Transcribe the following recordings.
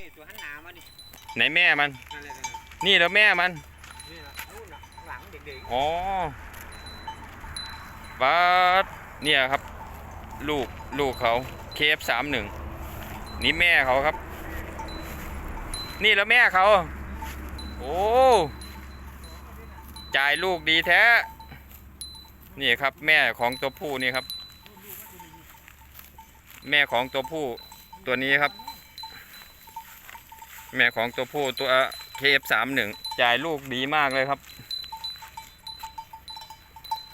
นี่ตัวหันหนามาดิไหนแม่มัน นั่นแหละนั่นแหละนี่แล้วแม่มัน นี่ละนู่นน่ะข้างหลังเด็กอ๋อบัดเนี่ยครับ ลูกลูกเขาเคฟสามหนึ่งนี่แม่เขาครับ นี่แล้วแม่เขา โอ้จ่ายลูกดีแท้ นี่ครับแม่ของตัวผู้นี่ครับ แม่ของตัวผู้ตัวนี้ครับ แม่ของตัวผู้ตัวเคฟสามหนึ่งจ่ายลูกดีมากเลยครับ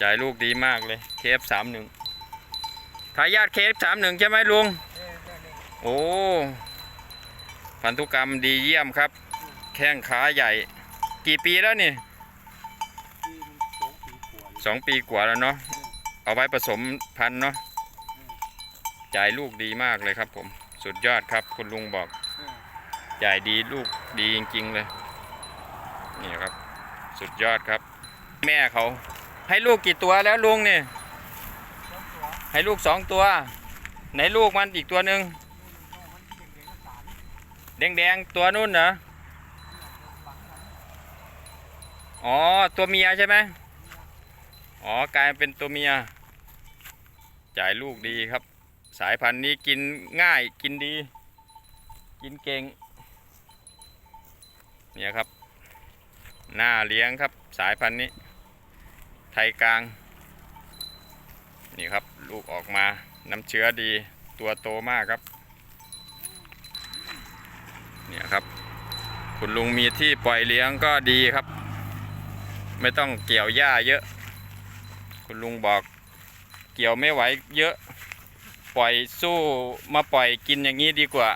จ่ายลูกดีมากเลยเคฟสามหนึ่งทายาทเคฟสามหนึ่งใช่ไหมลุง โอ้พันธุกรรมดีเยี่ยมครับ แข้งขาใหญ่ กี่ปีแล้วนี่สองปีกว่าเลยสองปีกว่าแล้วเนาะเอาไว้ผสมพันธุ์เนาะจ่ายลูกดีมากเลยครับผม สุดยอดครับคุณลุงบอก เออจ่ายดีลูกดีจริง ๆ เลย นี่ครับ สุดยอดครับ แม่เขา ให้ลูกกี่ตัวแล้วลุงเนี่ย ให้ลูกสองตัว ไหนลูกมันอีกตัวหนึ่งแดงๆตัวนู้นเหรอ อ๋อ ตัวเมียใช่ไหมอ๋อกลายเป็นตัวเมีย จ่ายลูกดีครับ สายพันธุ์นี้กินง่ายกินดี กินเก่ง เนี่ยครับ หน้าเลี้ยงครับสายพันธุ์นี้ ไทยกลาง นี่ครับลูกออกมาน้ำเชื้อดีตัวโตมากครับ เนี่ยครับ คุณลุงมีที่ปล่อยเลี้ยงก็ดีครับ ไม่ต้องเกี่ยวหญ้าเยอะ คุณลุงบอกเกี่ยวไม่ไหวเยอะปล่อยสู้มาปล่อยกินอย่างนี้ดีกว่า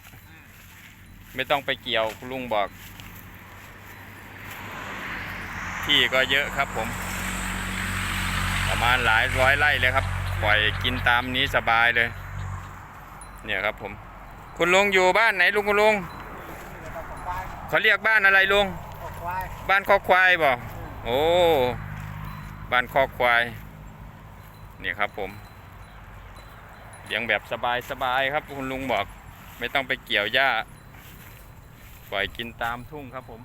ไม่ต้องไปเกี่ยวคุณลุงบอก ที่ก็เยอะครับผม ประมาณหลายร้อยไร่เลยครับ ปล่อยกินตามนี้สบายเลย เนี่ยครับผม คุณลุงอยู่บ้านไหนลุงคุณลุงเขาเรียกบ้านอะไรลุงบ้านคอกควายบ่โอ้บ้านคอกควายเนี่ยครับผมเลี้ยงแบบสบายสบายครับคุณลุงบอก ไม่ต้องไปเกี่ยวหญ้า ปล่อยกินตามทุ่งครับผม